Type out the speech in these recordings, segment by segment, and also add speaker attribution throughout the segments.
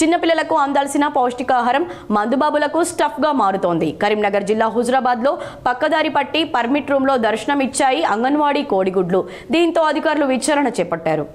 Speaker 1: చిన్నపిల్లలకు అందాల్సిన పౌష్టికాహారం మందుబాబులకు స్టఫ్గా మారుతోంది. కరీంనగర్ జిల్లా హుజరాబాద్లో పక్కదారి పట్టి పర్మిట్ రూమ్లో దర్శనమిచ్చాయి అంగన్వాడీ కోడిగుడ్లు. దీంతో అధికారులు విచారణ చేపట్టారు.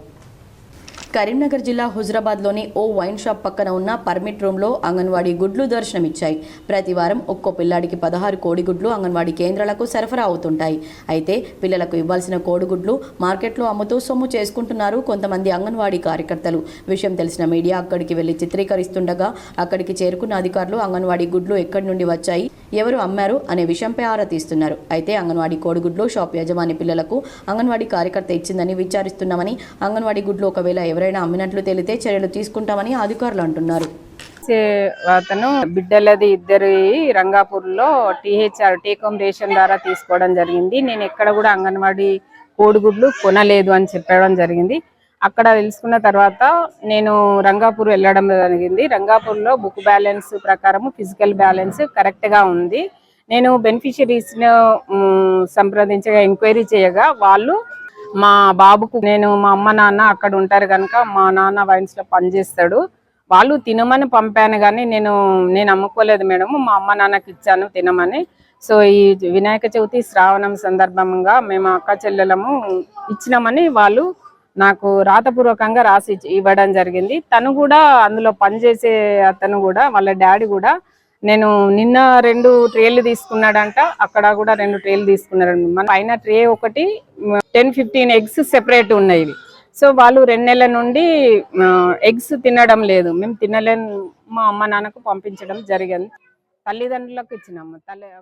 Speaker 1: కరీంనగర్ జిల్లా హుజరాబాద్లోని ఓ వైన్ షాప్ పక్కన ఉన్న పర్మిట్ రూమ్లో అంగన్వాడీ గుడ్లు దర్శనమిచ్చాయి. ప్రతి వారం ఒక్కో పిల్లాడికి పదహారు కోడిగుడ్లు అంగన్వాడీ కేంద్రాలకు సరఫరా అవుతుంటాయి. అయితే పిల్లలకు ఇవ్వాల్సిన కోడిగుడ్లు మార్కెట్లో అమ్ముతూ సొమ్ము చేసుకుంటున్నారు కొంతమంది అంగన్వాడీ కార్యకర్తలు. విషయం తెలిసిన మీడియా అక్కడికి వెళ్ళి చిత్రీకరిస్తుండగా అక్కడికి చేరుకున్న అధికారులు అంగన్వాడీ గుడ్లు ఎక్కడి నుండి వచ్చాయి ఎవరు అమ్మారు అనే విషయంపై ఆరా తీస్తున్నారు. అయితే అంగన్వాడీ కోడిగుడ్లు షాప్ యజమాని పిల్లలకు అంగన్వాడీ కార్యకర్త ఇచ్చిందని విచారిస్తున్నామని అంగన్వాడీ గుడ్లు ఒకవేళ ఎవరైనా అమ్మినట్లు తెలితే చర్యలు తీసుకుంటామని అధికారులు అంటున్నారు.
Speaker 2: చే- అతను బిడ్డలది ఇద్దరు రంగాపూర్లో టీహెచ్ఆర్ టేకమ్ రేషన్ ద్వారా తీసుకోవడం జరిగింది. నేను ఎక్కడ కూడా అంగన్వాడీ కోడిగుడ్లు కొనలేదు అని చెప్పడం జరిగింది. అక్కడ తెలుసుకున్న తర్వాత నేను రంగాపూర్ వెళ్ళడం జరిగింది. రంగాపూర్లో బుక్ బ్యాలెన్స్ ప్రకారం ఫిజికల్ బ్యాలెన్స్ కరెక్ట్గా ఉంది. నేను బెనిఫిషరీస్ను సంప్రదించగా ఎంక్వైరీ చేయగా వాళ్ళు మా బాబుకు నేను మా అమ్మ నాన్న అక్కడ ఉంటారు కనుక మా నాన్న వైన్స్లో పనిచేస్తాడు. వాళ్ళు తినమని పంపాను కానీ నేను నేను అమ్ముకోలేదు మేడం. మా అమ్మ నాన్నకి ఇచ్చాను తినమని. సో ఈ వినాయక చవితి శ్రావణం సందర్భంగా మేము అక్క చెల్లెలము ఇచ్చినామని వాళ్ళు నాకు రాతపూర్వకంగా రాసి ఇవ్వడం జరిగింది. తను కూడా అందులో పనిచేసే అతను కూడా వాళ్ళ డాడీ కూడా నేను నిన్న రెండు ట్రేలు తీసుకున్నాడంట అక్కడ కూడా రెండు ట్రేలు తీసుకున్నాడు. మన పైన ట్రే ఒకటి టెన్ ఫిఫ్టీన్ ఎగ్స్ సెపరేట్ ఉన్నాయి సో వాళ్ళు రెండు నెలల నుండి ఎగ్స్ తినడం లేదు. మేము తినలేని మా అమ్మ నాన్నకు పంపించడం జరిగింది. తల్లిదండ్రులకు ఇచ్చినాము. తల్లి